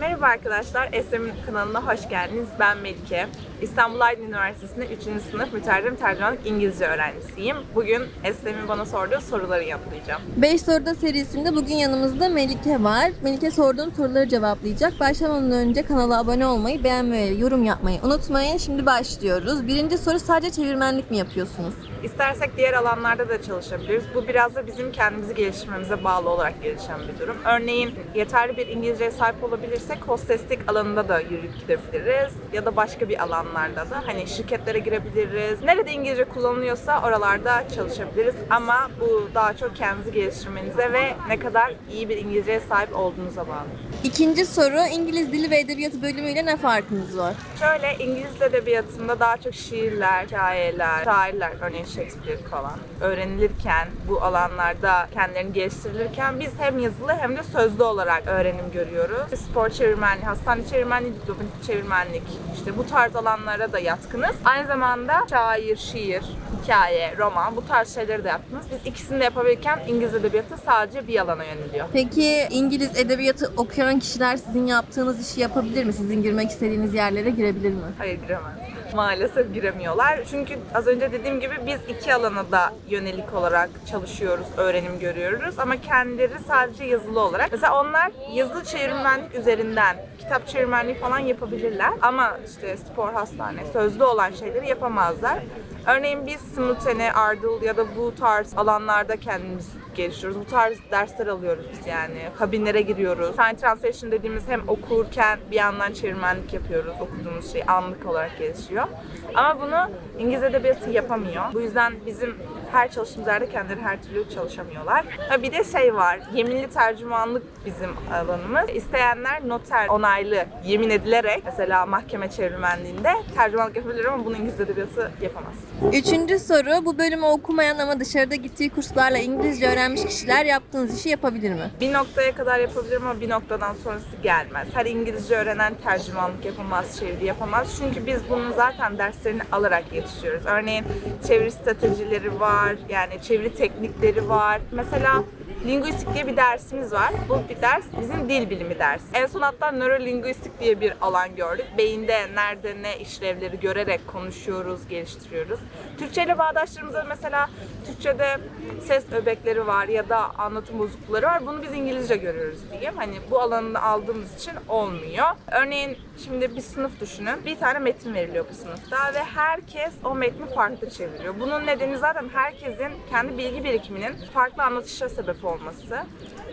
Merhaba arkadaşlar, Esrem'in kanalına hoş geldiniz. Ben Melike. İstanbul Aydın Üniversitesi'nde 3. sınıf mütercim tercümanlık İngilizce öğrencisiyim. Bugün Esrem'in bana sorduğu soruları yanıtlayacağım. 5 soruda serisinde bugün yanımızda Melike var. Melike sorduğum soruları cevaplayacak. Başlamadan önce kanala abone olmayı, beğenmeyi, yorum yapmayı unutmayın. Şimdi başlıyoruz. Birinci soru sadece çevirmenlik mi yapıyorsunuz? İstersek diğer alanlarda da çalışabiliriz. Bu biraz da bizim kendimizi geliştirmemize bağlı olarak gelişen bir durum. Örneğin yeterli bir İngilizceye sahip olabilirsek hosteslik alanında da yürüyüp gidebiliriz. Ya da başka bir alanlarda da hani şirketlere girebiliriz. Nerede İngilizce kullanılıyorsa oralarda çalışabiliriz. Ama bu daha çok kendinizi geliştirmenize ve ne kadar iyi bir İngilizceye sahip olduğunuza bağlı. İkinci soru İngiliz Dili ve Edebiyatı bölümüyle ne farkınız var? Şöyle İngiliz edebiyatında daha çok şiirler, hikayeler, şairler, örneğin Shakespeare falan öğrenilirken, bu alanlarda kendilerini geliştirilirken biz hem yazılı hem de sözlü olarak öğrenim görüyoruz. Spor çevirmenliği, hastane çevirmenliği, diplomatik çevirmenlik, işte bu tarz alanlara da yatkınız. Aynı zamanda şair, şiir, hikaye, roman bu tarz şeyleri de yaptınız. Biz ikisini de yapabilirken İngiliz edebiyatı sadece bir alana yöneliyor. Peki İngiliz Edebiyatı okuyan kişiler sizin yaptığınız işi yapabilir mi? Sizin girmek istediğiniz yerlere girebilir mi? Hayır giremez. Maalesef giremiyorlar. Çünkü az önce dediğim gibi biz iki alana da yönelik olarak çalışıyoruz, öğrenim görüyoruz. Ama kendileri sadece yazılı olarak. Mesela onlar yazılı çevirmenlik üzerinden kitap çevirmenliği falan yapabilirler. Ama işte spor, hastane, sözlü olan şeyleri yapamazlar. Örneğin biz simultane, ardıl ya da bu tarz alanlarda kendimizi geliştiriyoruz. Bu tarz dersler alıyoruz biz yani. Kabinlere giriyoruz. Sign translation dediğimiz hem okurken bir yandan çevirmenlik yapıyoruz. Okuduğumuz şey anlık olarak gelişiyor. Ama bunu İngiliz edebiyatı yapamıyor. Bu yüzden bizim her çalıştığımız yerde kendileri her türlü çalışamıyorlar. Ha bir de şey var. Yeminli tercümanlık bizim alanımız. İsteyenler noter onaylı yemin edilerek mesela mahkeme çevirmenliğinde tercümanlık yapabilir ama bunu İngiliz edebiyatı yapamaz. Üçüncü soru bu bölümü okumayan ama dışarıda gittiği kurslarla İngilizce öğrenmiş kişiler yaptığınız işi yapabilir mi? Bir noktaya kadar yapabilirim ama bir noktadan sonrası gelmez. Her İngilizce öğrenen tercümanlık yapamaz, çeviri yapamaz. Çünkü biz bunun zaten derslerini alarak yetişiyoruz. Örneğin çeviri stratejileri var, yani çeviri teknikleri var. Mesela linguistik diye bir dersimiz var. Bu bir ders bizim dil bilimi dersi. En son hatta nörolinguistik diye bir alan gördük. Beyinde nerede ne işlevleri görerek konuşuyoruz, geliştiriyoruz. Türkçe ile bağdaşlarımızda mesela Türkçe'de ses öbekleri var ya da anlatım bozuklukları var. Bunu biz İngilizce görüyoruz diyeyim. Hani bu alanını aldığımız için olmuyor. Örneğin şimdi bir sınıf düşünün. Bir tane metin veriliyor bu sınıfta ve herkes o metni farklı çeviriyor. Bunun nedeni zaten herkesin kendi bilgi birikiminin farklı anlatışa sebep olması.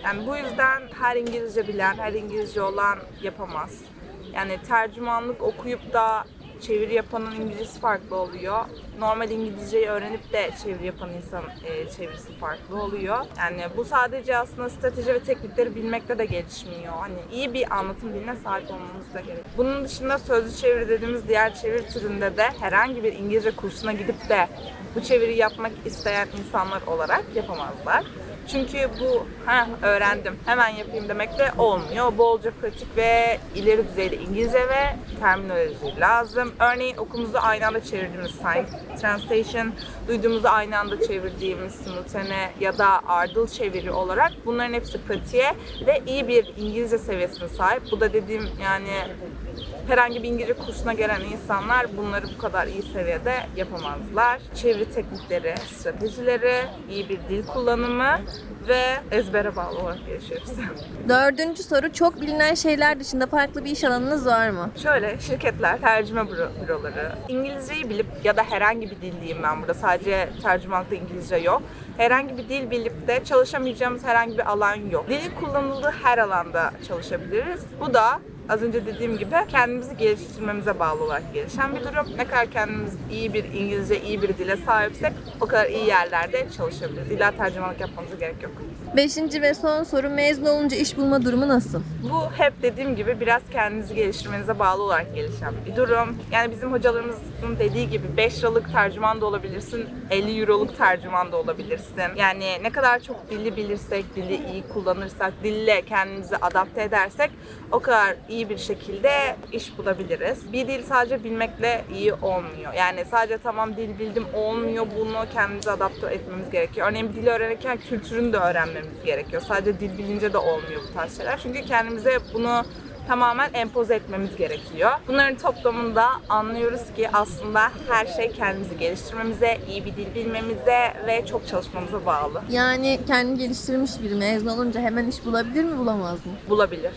Yani bu yüzden her İngilizce bilen, her İngilizce olan yapamaz. Yani tercümanlık okuyup da çeviri yapanın İngilizcesi farklı oluyor. Normal İngilizceyi öğrenip de çeviri yapan insan e, çevirisi farklı oluyor. Yani bu sadece aslında strateji ve teknikleri bilmekte de gelişmiyor. Hani iyi bir anlatım diline sahip olmamız da gerek. Bunun dışında sözlü çeviri dediğimiz diğer çeviri türünde de herhangi bir İngilizce kursuna gidip de bu çeviri yapmak isteyen insanlar olarak yapamazlar. Çünkü bu ha öğrendim hemen yapayım demek de olmuyor. Bolca pratik ve ileri düzeyde İngilizce ve terminoloji lazım. Örneğin okulumuzda aynı anda çevirdiğimiz sign translation, duyduğumuzda aynı anda çevirdiğimiz simultane ya da ardıl çeviri olarak bunların hepsi pratiğe ve iyi bir İngilizce seviyesine sahip. Bu da dediğim yani herhangi bir İngilizce kursuna gelen insanlar bunları bu kadar iyi seviyede yapamazlar. Çeviri teknikleri, stratejileri, iyi bir dil kullanımı ve ezbere bağlı olarak yaşıyoruz. Dördüncü soru çok bilinen şeyler dışında farklı bir iş alanınız var mı? Şöyle şirketler, tercüme büro- büroları, İngilizceyi bilip ya da herhangi bir dil diyeyim ben burada sadece tercümanlıkta İngilizce yok. Herhangi bir dil bilip de çalışamayacağımız herhangi bir alan yok. Dilin kullanıldığı her alanda çalışabiliriz. Bu da az önce dediğim gibi kendimizi geliştirmemize bağlı olarak gelişen bir durum. Ne kadar kendimiz iyi bir İngilizce, iyi bir dile sahipsek o kadar iyi yerlerde çalışabiliriz. İlla tercümanlık yapmamıza gerek yok. Beşinci ve son soru mezun olunca iş bulma durumu nasıl? Bu hep dediğim gibi biraz kendinizi geliştirmenize bağlı olarak gelişen bir durum. Yani bizim hocalarımızın dediği gibi 5 liralık tercüman da olabilirsin, 50 euroluk tercüman da olabilirsin. Yani ne kadar çok dili bilirsek, dili iyi kullanırsak, dille kendimizi adapte edersek o kadar iyi bir şekilde iş bulabiliriz. Bir dil sadece bilmekle iyi olmuyor. Yani sadece tamam dil bildim olmuyor. Bunu kendimize adapte etmemiz gerekiyor. Örneğin bir dili öğrenirken kültürünü de öğrenmemiz gerekiyor. Sadece dil bilince de olmuyor bu tarz şeyler. Çünkü kendimize bunu tamamen empoze etmemiz gerekiyor. Bunların toplamında anlıyoruz ki aslında her şey kendimizi geliştirmemize, iyi bir dil bilmemize ve çok çalışmamıza bağlı. Yani kendini geliştirmiş biri mezun olunca hemen iş bulabilir mi bulamaz mı? Bulabilir.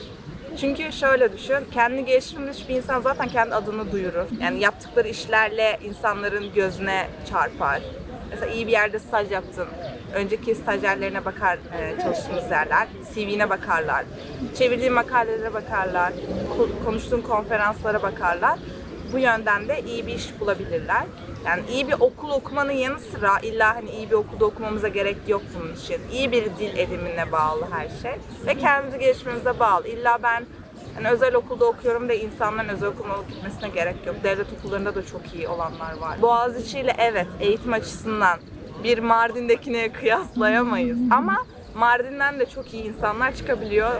Çünkü şöyle düşün, kendini geliştirmiş bir insan zaten kendi adını duyurur. Yani yaptıkları işlerle insanların gözüne çarpar. Mesela iyi bir yerde staj yaptın. Önceki stajyerlerine bakar e, çalıştığınız yerler. CV'ne bakarlar. Çevirdiğin makalelere bakarlar. ko- Konuştuğun konferanslara bakarlar. Bu yönden de iyi bir iş bulabilirler. Yani iyi bir okul okumanın yanı sıra illa hani iyi bir okulda okumamıza gerek yok bunun için. İyi bir dil edimine bağlı her şey. Ve kendimizi geliştirmemize bağlı. İlla ben hani özel okulda okuyorum da insanların özel okuluna gitmesine gerek yok. Devlet okullarında da çok iyi olanlar var. Boğaziçi ile evet eğitim açısından bir Mardin'dekine kıyaslayamayız. Ama Mardin'den de çok iyi insanlar çıkabiliyor.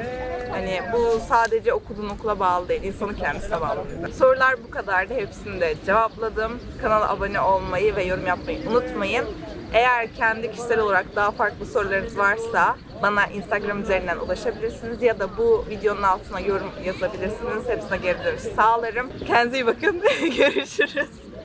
Hani bu sadece okuduğun okula bağlı değil, insanın kendisine bağlı. Sorular bu kadardı. Hepsini de cevapladım. Kanala abone olmayı ve yorum yapmayı unutmayın. Eğer kendi kişisel olarak daha farklı sorularınız varsa bana Instagram üzerinden ulaşabilirsiniz ya da bu videonun altına yorum yazabilirsiniz. Hepsine geri dönüş sağlarım. Kendinize iyi bakın. Görüşürüz.